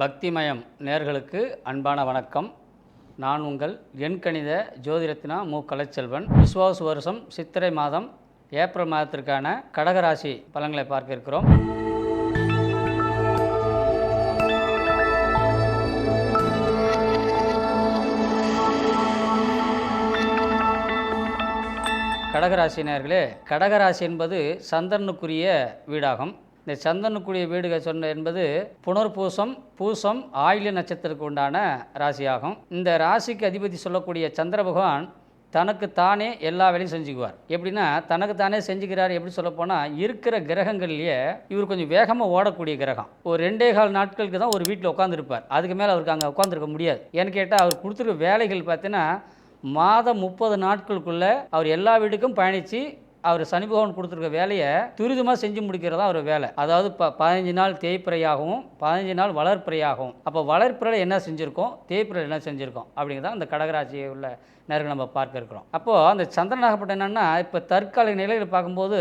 பக்திமயம் நேர்களுக்கு அன்பான வணக்கம். நான் உங்கள் எண்கணித ஜோதிரத்னா மு. கலைச்செல்வன். விஸ்வாச வருஷம் சித்திரை மாதம் ஏப்ரல் மாதத்திற்கான கடகராசி பலன்களை பார்க்க இருக்கிறோம் கடகராசினியர்களே கடகராசி என்பது சந்திரனுக்குரிய வீடாகும். இந்த சந்தனுக்குரிய வீடுகள் சொன்ன என்பது புனர்பூசம் பூசம் ஆயுள நட்சத்திரத்துக்கு உண்டான ராசியாகும். இந்த ராசிக்கு அதிபதி சொல்லக்கூடிய சந்திர பகவான் தனக்கு தானே எல்லா வேலையும் செஞ்சுக்குவார். எப்படின்னா தனக்கு தானே செஞ்சுக்கிறார் எப்படி சொல்ல போனால் இருக்கிற கிரகங்கள்லேயே இவர் கொஞ்சம் வேகமாக ஓடக்கூடிய கிரகம். ஒரு ரெண்டே கால் நாட்களுக்கு தான் ஒரு வீட்டில் உட்காந்துருப்பார் அதுக்கு மேலே அவருக்கு அங்கே உட்காந்துருக்க முடியாது. ஏன்னு கேட்டால் அவர் கொடுத்துருக்க வேலைகள் பார்த்தீங்கன்னா மாதம் முப்பது நாட்களுக்குள்ளே அவர் எல்லா வீட்டுக்கும் பயணித்து அவர் சனி பகவான் கொடுத்துருக்க வேலையை துரிதமாக செஞ்சு முடிக்கிறதா அவர் வேலை. அதாவது ப பதினஞ்சு நாள் தேய்ப்பிறையாகவும் பதினஞ்சு நாள் வளர்ப்பிறையாகவும் அப்போ வளர்ப்பிறையில் என்ன செஞ்சுருக்கோம்? தேய்ப்பிறையில் என்ன செஞ்சுருக்கோம்? அப்படிங்கிறத அந்த கடகராசியை உள்ள நேரங்கள் நம்ம பார்க்க இருக்கிறோம். அப்போது அந்த சந்திரனாகப்பட்ட என்னென்னா இப்போ தற்காலிக நிலையில் பார்க்கும்போது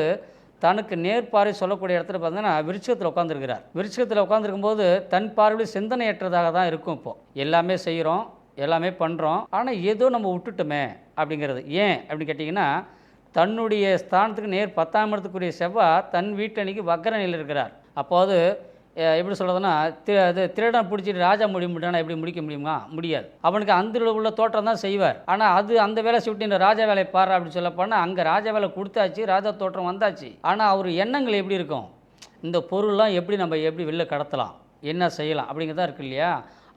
தனக்கு நேர்பார்வை சொல்லக்கூடிய இடத்துல பார்த்தீங்கன்னா விருட்சத்தில் உட்காந்துருக்கிறார் விருட்சத்தில் உட்காந்துருக்கும்போது தன் பார்வையில் சிந்தனையற்றதாக தான் இருக்கும் இப்போது எல்லாமே செய்கிறோம் எல்லாமே பண்ணுறோம் ஆனால் ஏதோ நம்ம விட்டுட்டோமே அப்படிங்கிறது. ஏன் அப்படின்னு கேட்டிங்கன்னா தன்னுடைய ஸ்தானத்துக்கு நேர் பத்தாம் இடத்துக்குரிய செவ்வாய் தன் வீட்டணிக்கு வக்கர நிலையில் இருக்கிறார். அப்போது எப்படி சொல்கிறதுனா தி அது திருடன் பிடிச்சிட்டு ராஜா முடிய முடியானா எப்படி முடிக்க முடியுமா? முடியாது. அவனுக்கு அந்த உள்ள தோற்றம் தான் செய்வார். ஆனால் அது அந்த வேலை சுட்டி இந்த ராஜா வேலையை பாரு அப்படின்னு சொல்ல போனால் அங்கே ராஜா வேலை கொடுத்தாச்சு ராஜா தோற்றம் வந்தாச்சு. ஆனால் அவர் எண்ணங்கள் எப்படி இருக்கும்? இந்த பொருள்லாம் எப்படி நம்ம எப்படி வெளில கடத்தலாம்? என்ன செய்யலாம்? அப்படிங்கிறதா இருக்கு இல்லையா?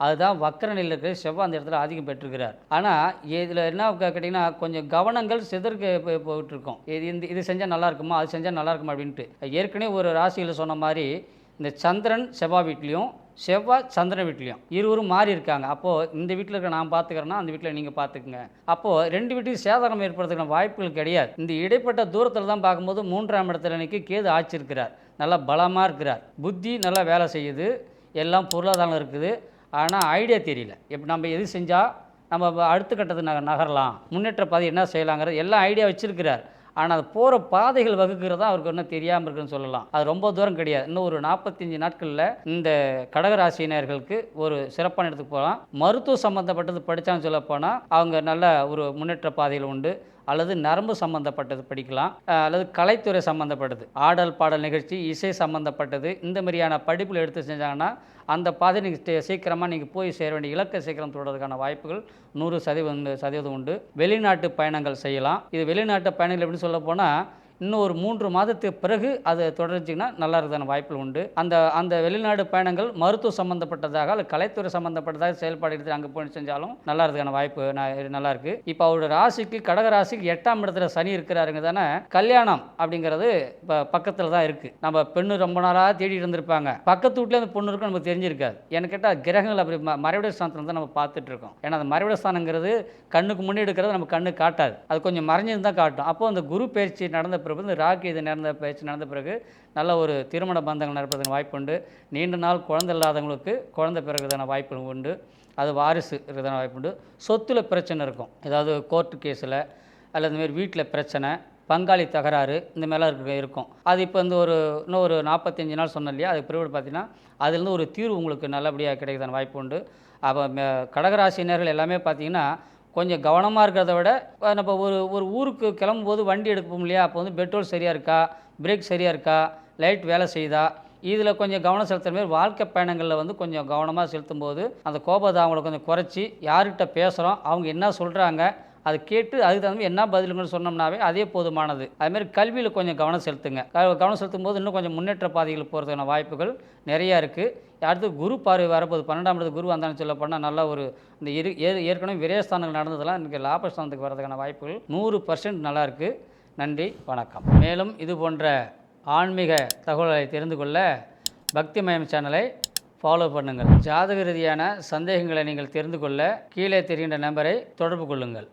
அதுதான் வக்கர நிலையில் இருக்கிற செவ்வாய் அந்த இடத்துல அதிகம் பெற்றிருக்கிறார். ஆனால் இதில் என்ன கேட்டிங்கன்னா கொஞ்சம் கவனங்கள் சிதற்கு போயிட்டுருக்கோம். இது இந்த இது செஞ்சால் நல்லா இருக்குமா அது செஞ்சால் நல்லா இருக்குமா அப்படின்ட்டு. ஏற்கனவே ஒரு ராசியில் சொன்ன மாதிரி இந்த சந்திரன் செவ்வாய் வீட்லேயும் செவ்வாய் சந்திரன் வீட்லேயும் இருவரும் மாறி இருக்காங்க அப்போது இந்த வீட்டில் இருக்க நான் பார்த்துக்கிறேன்னா அந்த வீட்டில் நீங்கள் பார்த்துக்குங்க அப்போது ரெண்டு வீட்டுக்கு சேதாரம் ஏற்படுறதுக்கான வாய்ப்புகள் கிடையாது. இந்த இடைப்பட்ட தூரத்தில் தான் பார்க்கும்போது மூன்றாம் இடத்துல இன்னைக்கு கேது ஆட்சி இருக்கிறார் நல்லா பலமாக இருக்கிறார். புத்தி நல்லா வேலை செய்யுது. எல்லாம் பொருளாதாரம் இருக்குது. ஆனால் ஐடியா தெரியல. இப்போ நம்ம எது செஞ்சால் நம்ம அடுத்த கட்டத்துக்கு நக நகரலாம். முன்னேற்ற பாதை என்ன செய்யலாங்கிறது எல்லாம் ஐடியா வச்சுருக்கிறார். ஆனால் அது போகிற பாதைகள் வகுக்கிறதா அவருக்கு இன்னும் தெரியாமல் இருக்குன்னு சொல்லலாம். அது ரொம்ப தூரம் கிடையாது. இன்னும் ஒரு நாற்பத்தஞ்சு நாட்களில் இந்த கடகராசினியர்களுக்கு ஒரு சிறப்பான இடத்துக்கு போகலாம். மருத்துவ சம்மந்தப்பட்டது படித்தான்னு சொல்ல போனால் அவங்க நல்ல ஒரு முன்னேற்ற பாதையில் உண்டு. அல்லது நரம்பு சம்மந்தப்பட்டது படிக்கலாம் அல்லது கலைத்துறை சம்மந்தப்பட்டது ஆடல் பாடல் நிகழ்ச்சி இசை சம்மந்தப்பட்டது இந்த மாதிரியான படிப்புகள் எடுத்து செஞ்சாங்கன்னா அந்த பாதை நீங்கள் சீக்கிரமாக நீங்கள் போய் சேர வேண்டிய இலக்கை சீக்கிரம் தொடர்றதுக்கான வாய்ப்புகள் நூறு சதவீதம் சதவீதம் உண்டு. வெளிநாட்டு பயணங்கள் செய்யலாம். இது வெளிநாட்டு பயணங்கள் எப்படின்னு சொல்ல போனால் இன்னும் ஒரு மூன்று மாதத்துக்கு பிறகு அது தொடர்ச்சிங்கன்னா நல்லா இருக்கிறதான வாய்ப்புகள் உண்டு. அந்த அந்த வெளிநாடு பயணங்கள் மருத்துவ சம்மந்தப்பட்டதாக அல்லது கலைத்துறை சம்மந்தப்பட்டதாக செயல்பாடு எடுத்து அங்கே போய் செஞ்சாலும் நல்லா இருக்கிறதுக்கான வாய்ப்பு நல்லா இருக்கு இப்போ அவரோட ராசிக்கு கடக ராசிக்கு எட்டாம் இடத்துல சனி இருக்கிறாருங்க தானே கல்யாணம் அப்படிங்கிறது இப்போ பக்கத்தில் தான் இருக்குது நம்ம பெண்ணு ரொம்ப நாளாக தேடி இருந்திருப்பாங்க. பக்கத்து வீட்டில் அந்த பொண்ணு இருக்கும் நமக்கு தெரிஞ்சிருக்காது. எனக்கு கேட்டால் கிரகங்கள் அப்படி ம- மறைவிட ஸ்தானத்தில் தான் நம்ம பார்த்துட்டு இருக்கோம். ஏன்னா அந்த மறைவிட ஸ்தானங்கிறது கண்ணுக்கு முன்னே எடுக்கிறது நம்ம கண்ணு காட்டாது. அது கொஞ்சம் மறைஞ்சிருந்து தான் காட்டும். அப்போ அந்த குரு பயிற்சி நடந்த பிறகு இந்த ராகு இது நடந்த பயிற்சி நடந்த பிறகு நல்ல ஒரு திருமண பந்தங்கள் நடப்பதற்கு வாய்ப்பு உண்டு. நீண்ட நாள் குழந்தை இல்லாதவங்களுக்கு குழந்தை பிறகுதான வாய்ப்பு உண்டு. அது வாரிசு இருக்கிறதான வாய்ப்பு உண்டு. சொத்தில் பிரச்சனை இருக்கும். ஏதாவது கோர்ட்டு கேஸில் அல்லது இந்தமாரி வீட்டில் பிரச்சனை பங்காளி தகராறு இந்த மாதிரிலாம் இருக்கு இருக்கும். அது இப்போ இந்த ஒரு இன்னும் ஒரு நாற்பத்தஞ்சு நாள் சொன்னோம் இல்லையா? அதுக்கு பிறகு பார்த்தீங்கன்னா அதுலேருந்து ஒரு தீர்வு உங்களுக்கு நல்லபடியாக கிடைக்கிறதான வாய்ப்பு உண்டு. அப்போ கடகராசினர்கள் எல்லாமே பார்த்தீங்கன்னா கொஞ்சம் கவனமாக இருக்கிறத விட நம்ம ஒரு ஒரு ஊருக்கு கிளம்பும் போது வண்டி எடுப்போம் இல்லையா? அப்போ வந்து பெட்ரோல் சரியாக இருக்கா? பிரேக் சரியாக இருக்கா? லைட் வேலை செய்யுதா? இதில் கொஞ்சம் கவனம் செலுத்துகிற மாதிரி வாழ்க்கை பயணங்களில் வந்து கொஞ்சம் கவனமாக செலுத்தும் போது அந்த கோபத்தை அவங்கள கொஞ்சம் குறைச்சி யார்கிட்ட பேசுகிறோம் அவங்க என்ன சொல்கிறாங்க அதை கேட்டு அதுக்கு தகுந்த மாதிரி என்ன பதிலுங்கன்னு சொன்னோம்னாவே அதே போதுமானது. அதுமாதிரி கல்வியில் கொஞ்சம் கவனம் செலுத்துங்க. கவனம் செலுத்தும் போது இன்னும் கொஞ்சம் முன்னேற்ற பாதைகள் போகிறதுக்கான வாய்ப்புகள் நிறையா இருக்குது அடுத்து குரு பார்வை வரப்போது பன்னெண்டாம் இடத்து குரு வந்தான்னு சொல்ல போனால் நல்ல ஒரு இந்த இரு ஏ- ஏற்கனவே விரயஸ்தானங்கள் நடந்ததெல்லாம் இன்றைக்கி லாபஸ்தானத்துக்கு வரதுக்கான வாய்ப்புகள் நூறு பர்சன்ட் நல்லாயிருக்கு நன்றி வணக்கம். மேலும் இது போன்ற ஆன்மீக தகவல்களை தெரிந்து கொள்ள பக்திமயம் சேனலை ஃபாலோ பண்ணுங்கள். ஜாதக ரீதியான சந்தேகங்களை நீங்கள் தெரிந்து கொள்ள கீழே தெரிகின்ற நம்பரை தொடர்பு கொள்ளுங்கள்.